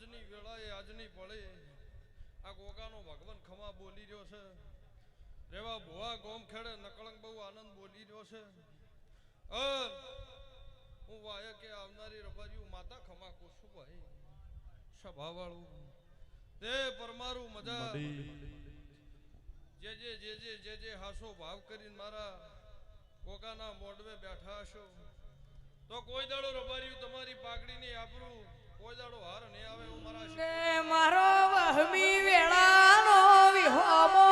આજની વેળાએ, આજની પળે આ ગોગાનો ભગવાન ખમા બોલી રહ્યો છે. રેવા ભુવા ગોમ ખેડે, નકળંગ બહુ આનંદ બોલી રહ્યો છે. હું વાય કે આવનારી રબારીયું માતા ખમા કુશું ભાઈ, સભાવાળું. તે પરમારું મજા. જે જે જે જે જે જે હાસો ભાવ કરીને મારા કોકાના મોઢવે બેઠા હશો. તો કોઈ દાડો રબાર્યું તમારી પાઘડીની આબરૂ મારો વહમી વેળાનો વિહોમો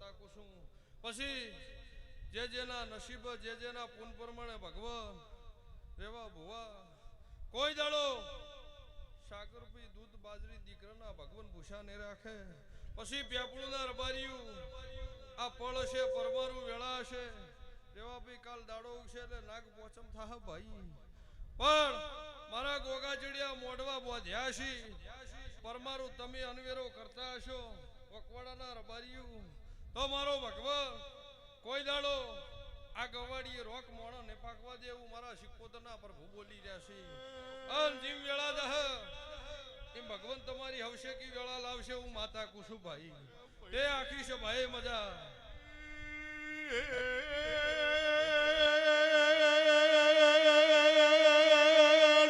માતા કુસુમ પછી જે જેના નસીબ, જે જેના પૂન પ્રમાણે ભગવાન રેવા ભુવા, કોઈ દાડો સાકર પી દૂધ બાજરી દીકરાના ભગવાન ભૂષા ને રાખે. પછી પ્યાપળુના રબારિયું, આ પળ છે પરમારું વેળા છે રેવા ભાઈ કાલ દાડો ઉગશે એટલે નાગ પોચમ થાહ ભાઈ. પણ મારા ગોગા ચડિયા મોઢવા બોધ્યા છે. પરમારું તમે અનવેરો કરતા હશો. વકવાડાના રબારીયું તો મારો ભગવાન કોઈ દાડો આ ગવાડીએ રોક મોણો ને પાકવા દેવું મારા શિકોતરના પ્રભુ બોલી રહ્યા અન જીમ વેળા દહ. એમ ભગવાન તમારી હવશે કી વેળા લાવશે હું માતા કુસુભાઈ તે આખી છે ભાઈ મજા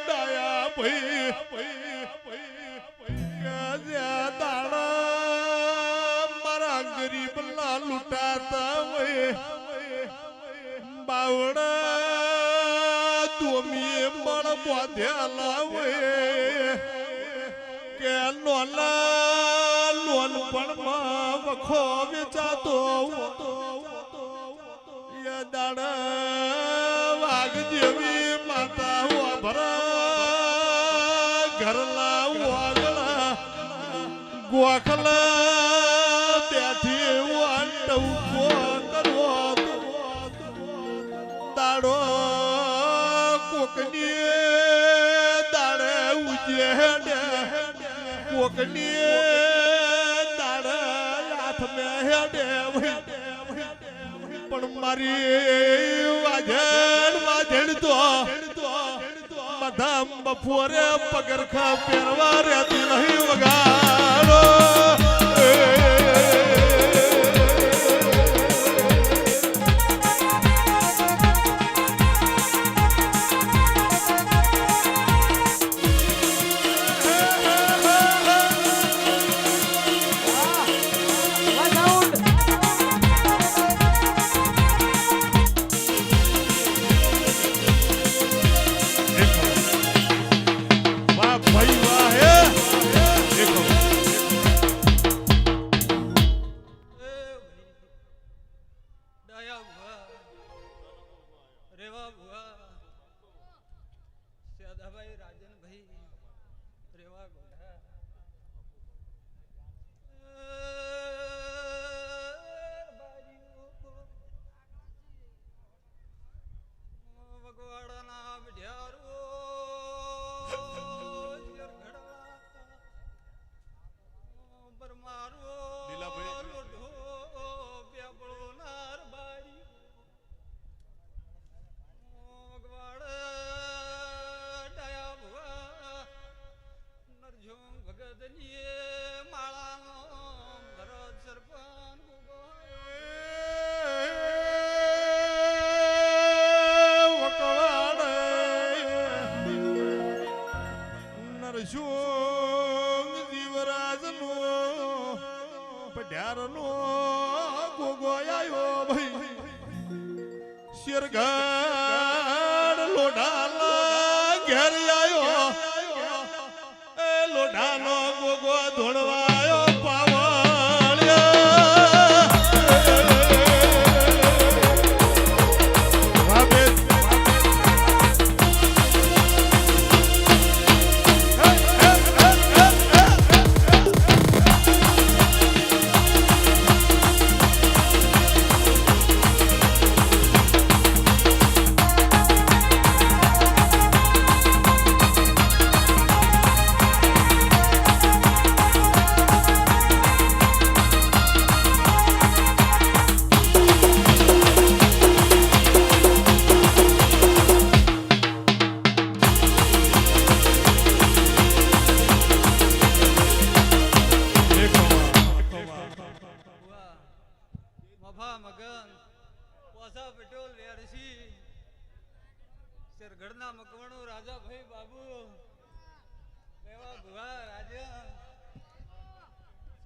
ડાયા ભાઈ. લૂંટાતા હોય બાવડા તુમી મળ બોધ્યાલા લાવે કે લોલા લોન પણ માં વખો વેચાતો દાડા વાઘ જેવી માતા વાભરા ઘરલા વાગલા ગોખલા ઉજેડે કોકની દાડે હાથ મેં હેડે પણ મારી વાજણ વાજણ તો મધામ બપોરે પગરખા પહેરવા રહેતી નહીં વગાડો.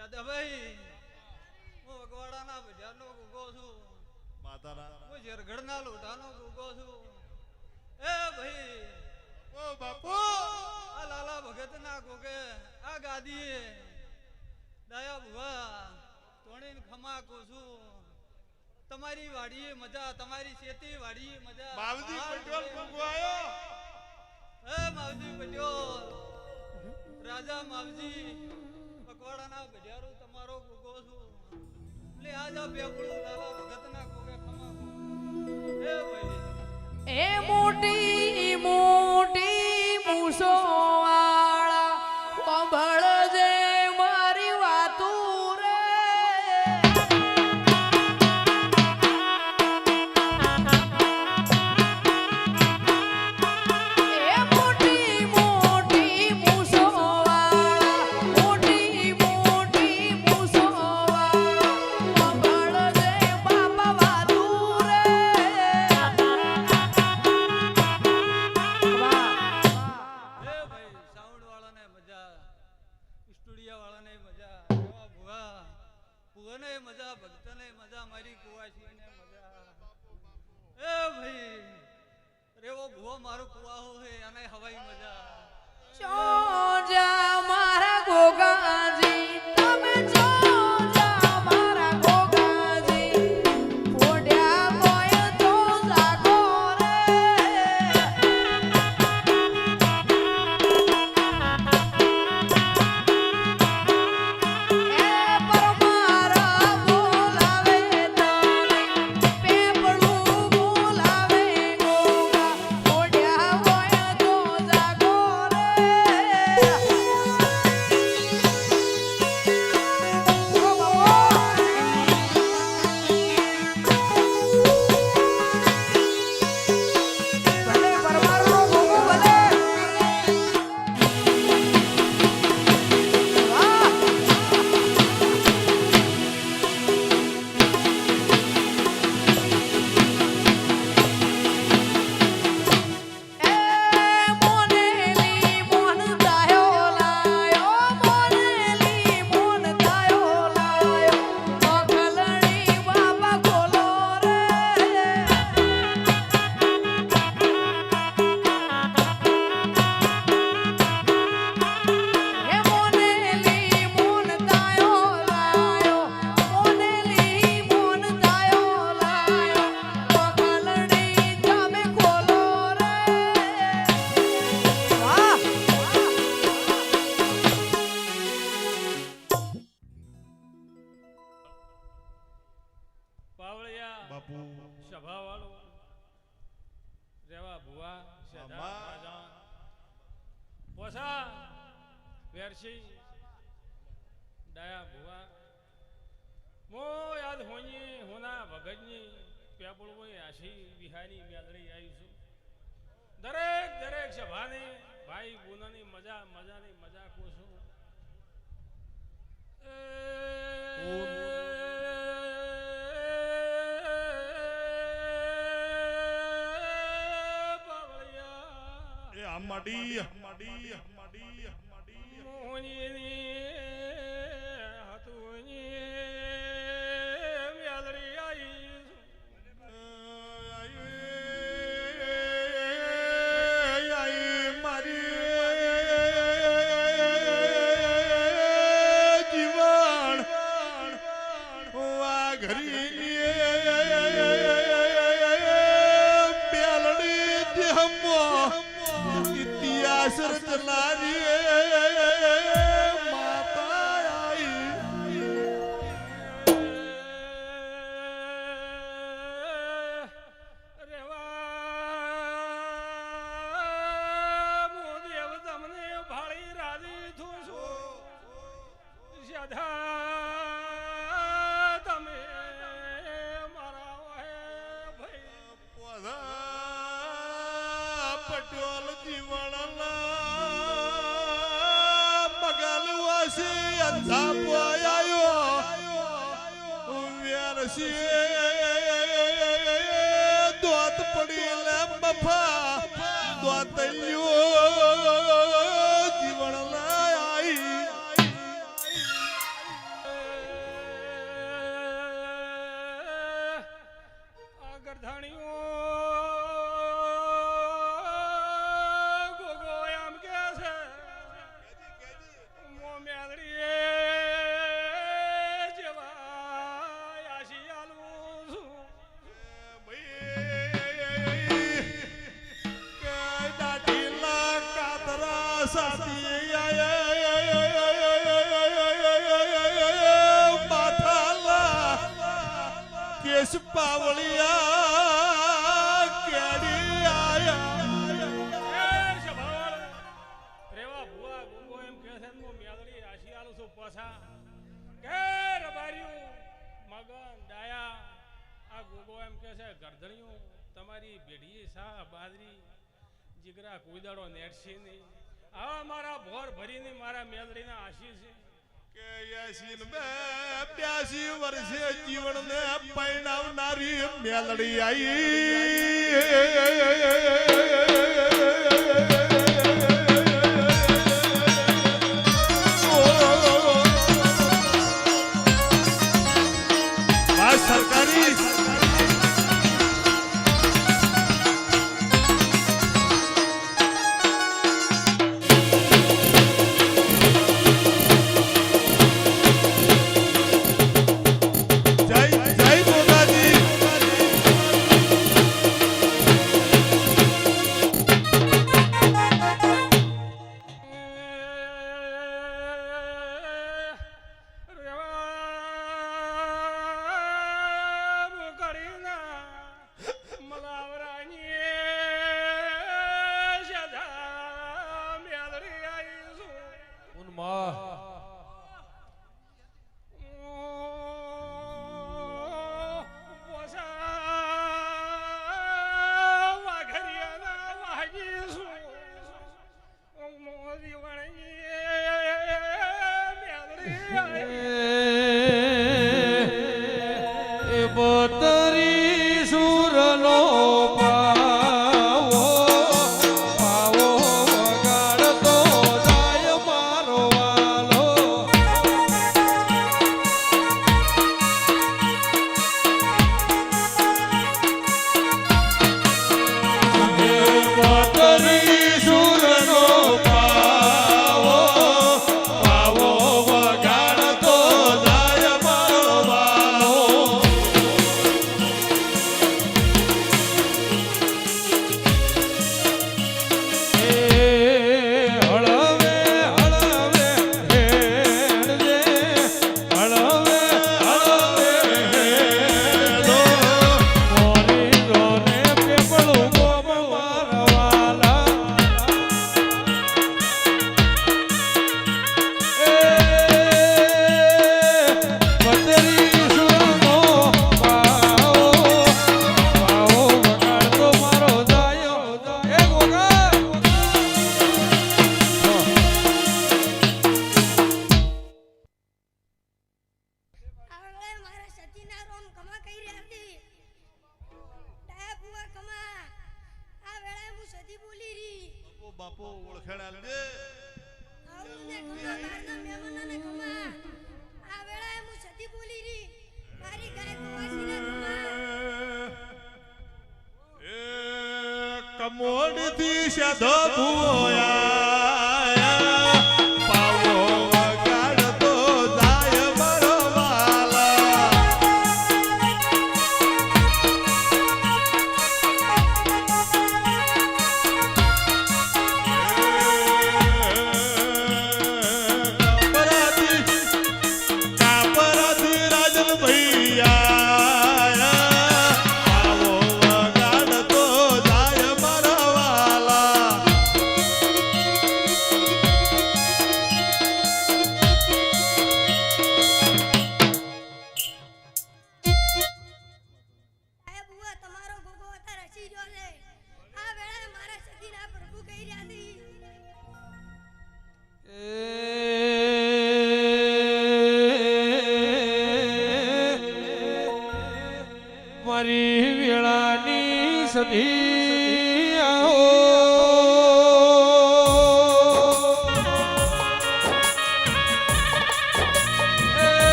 સાદાભાઈ હું અગવાડાના બજારનો ગુગો છું. માતાના. હું ઝેરગઢના લોઢાનો ગુગો છું. એ ભાઈ ઓ બાપુ! આ લાલા ભગતના ગોગે આ ગાદીએ દયા ભુવા તોણીને ખમા છું. તમારી વાડીએ મજા તમારી ખેતી વાડીએ મજા. માવજી પટેલ ગોગો માવજી પટેલ રાજા માવજી ગઢિયારો તમારો ગોગો છું. આજા બેપડું લાલા ભગતના ભાઈ એ મોટી મોટી મૂસો. മടിയ. മടിയ. മടിയ. ધાપવા આવ્યો વેરસી બાજરી જીગરા કુદાડો નેટશે નહીં. આવા મારા ભોર ભરીને મારા મેલડીના આશીષ કે યશીન બે પ્યાસી વર્ષે જીવનને પરિણાવનારી મેલડી આઈ.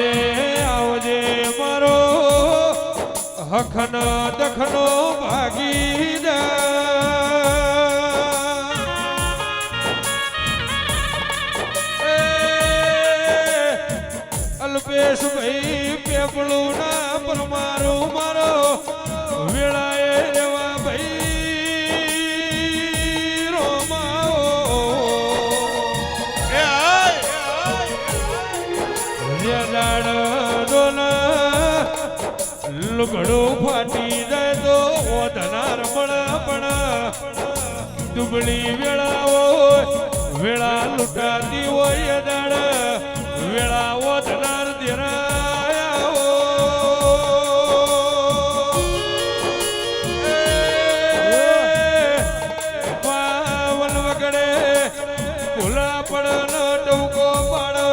આવજે આવજે મારો હખન દખનો ભાગી અલ્પેશ ભાઈ પેપળું ના પરમારું મારો વેળાએ લુગડું ફાટી જાય તો ઓધનાર પણ પણ. દુબળી વેળા હોય, વેળા લૂંટાતી હોય દાડ. વેળા ઓધનાર દેરાયા હોય. પાવન વગડે ભૂલા પડન ટૂંકો પાડો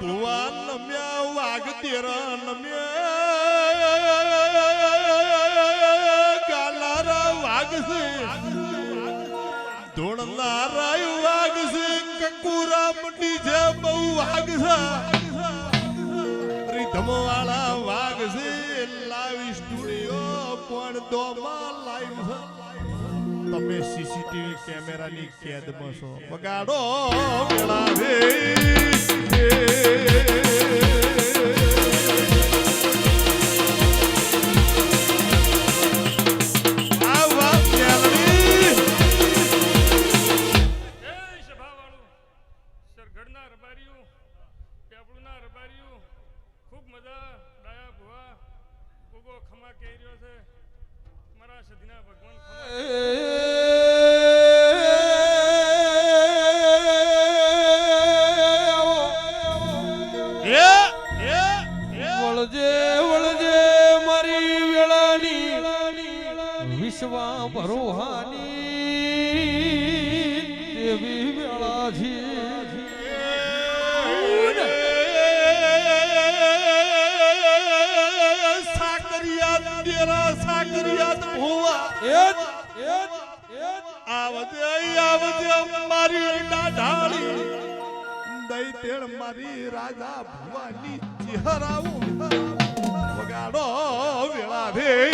ભુવા નમ્યા વાઘ તેરા નમ્યા. ગાલારા વાઘ છે. ધોળનારા વાઘ છે. કકુરા મટી છે, બહુ વાઘ છે. રીધમ વાળા વાઘ છે. લાવી સ્ટુડિયો પણ દોમાં તમે સીસીટીવી કેમેરાની કેદમાં છો. વગાડો મેળા ભગવાન તેળ મારી રાજા ભવાની ચહેરાવું વગાડો વેળા રે.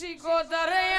ટૌકાની રેવા